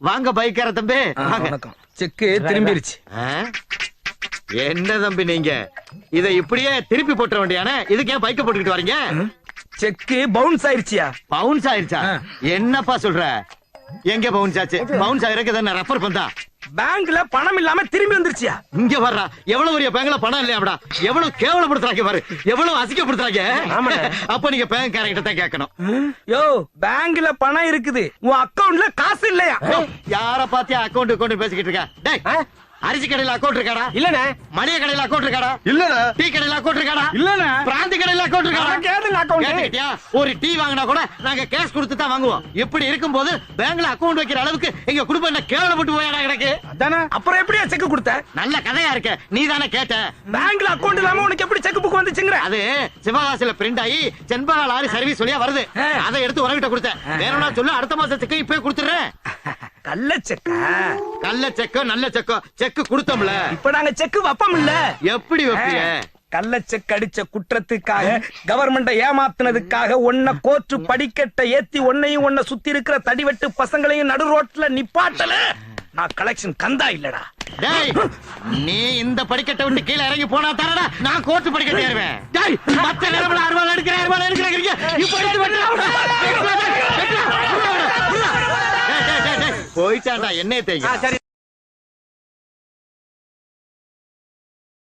வாங்க பைக்கார தம்பி. வணக்கம். செக்கு திரும்பிருச்சு? என்ன தம்பி நீங்க? இத இப்படியே திருப்பி போட்டுற வேண்டியானே? இதுக்கு ஏன் பைக்க போட்டுக்கிட்டு வரீங்க? செக்கு பவுன்ஸ் ஆயிருச்சியா? பவுன்ஸ் ஆயிருச்சா. என்னப்பா சொல்ற? எங்க பவுன்ஸ் ஆச்சு? பவுன்ஸ் ஆயிருக்கு தானே ரெஃபர் பண்ணா? பேங்க்ல பணம் இல்லாம திரும்பி வந்துருச்சியா? இங்க வர்றா. எவ்வளவு பெரிய பேங்க்ல பணம் இல்லையாடா எவ்வளவு கேவலப்படுத்துறாங்க பாரு. எவ்வளவு அசிக்கப்படுத்துறாங்க ஆமாண்ணே. அப்ப நீங்க பேங்க் கேரக்டர் தான் கேட்கணும். யோ பேங்க்ல பணம் இருக்குது. உன் அக்கவுண்ட்ல காசு இல்லையா? யார பாத்தியா அக்கவுண்ட் அக்கவுண்ட் பேசிக்கிட்டு இருக்க? அரிசி கடையில அக்கவுண்ட் இருக்காடா? இல்லனே மளிகை கடையில அக்கவுண்ட் இருக்காடா? இல்லண்ணே. டீ கடையில அக்கவுண்ட் இருக்காடா? இல்லண்ணே. பிராந்தி கடையில அக்கவுண்ட் இருக்காடா? கேளுங்க. கேட்டுக்கிட்டியா? ஒரு டீ வாங்கினா கூட நாங்க கேஷ் கொடுத்து தான் வாங்குவோம். இப்படி இருக்கும்போது பேங்க்ல அக்கவுண்ட் வைக்கிற அளவுக்கு எங்க குடும்பம் என்ன கேவலப்பட்டு போயாடா கிடக்கு அதானே. அப்புறம் எப்படியா செக் கொடுத்த? நல்ல கதையா இருக்க. நீ தானே கேட்ட. பேங்க்ல அக்கவுண்ட் இல்லாம உனக்கு எப்படி செக் புக் வந்துச்சுங்கற? அது சிவகாசில பிரிண்ட் ஆகி செண்பகா லாரி சர்வீஸ் வழியா வருது. அதை எடுத்து உறவிட்ட கொடுத்தேன். வேணும்னா சொல்லு அடுத்த மாசத்துக்கு இப்பவே கொடுத்துறேன் கள்ள செக்கா கள்ள செக்கோ நல்ல செக்கோ. செக்கு கொடுத்தோம்ல. இப்ப நாங்க செக் வப்பம் இல்ல எப்படி வைப்பீங்க? கள்ள செக் அடிச்ச குற்றத்துக்காக கவர்மெண்ட ஏமாத்துனதுக்காக உன்னை கோர்ட்டு படிக்கட்ட ஏத்தி உன்னையும் உன்னை சுத்தி இருக்கிற தடிவெட்டு பசங்களையும் நடு ரோட்ல நிப்பாட்டல. நான் கலெக்ஷன் கந்தா இல்லடா. டேய் நீ இந்த படிக்கட்டை விட்டு கீழே இறங்கி போனா தானடா? நான் கோர்ட்டு படிக்கட்டு ஏறுவேன். டேய் மத்த நேரம்ல அறுவாள் எடுக்கிறேன் அறுவாள் எடுக்கிறேன் இப்ப எடுத்து போயிட்டான்டா என்னைய தேய்க்க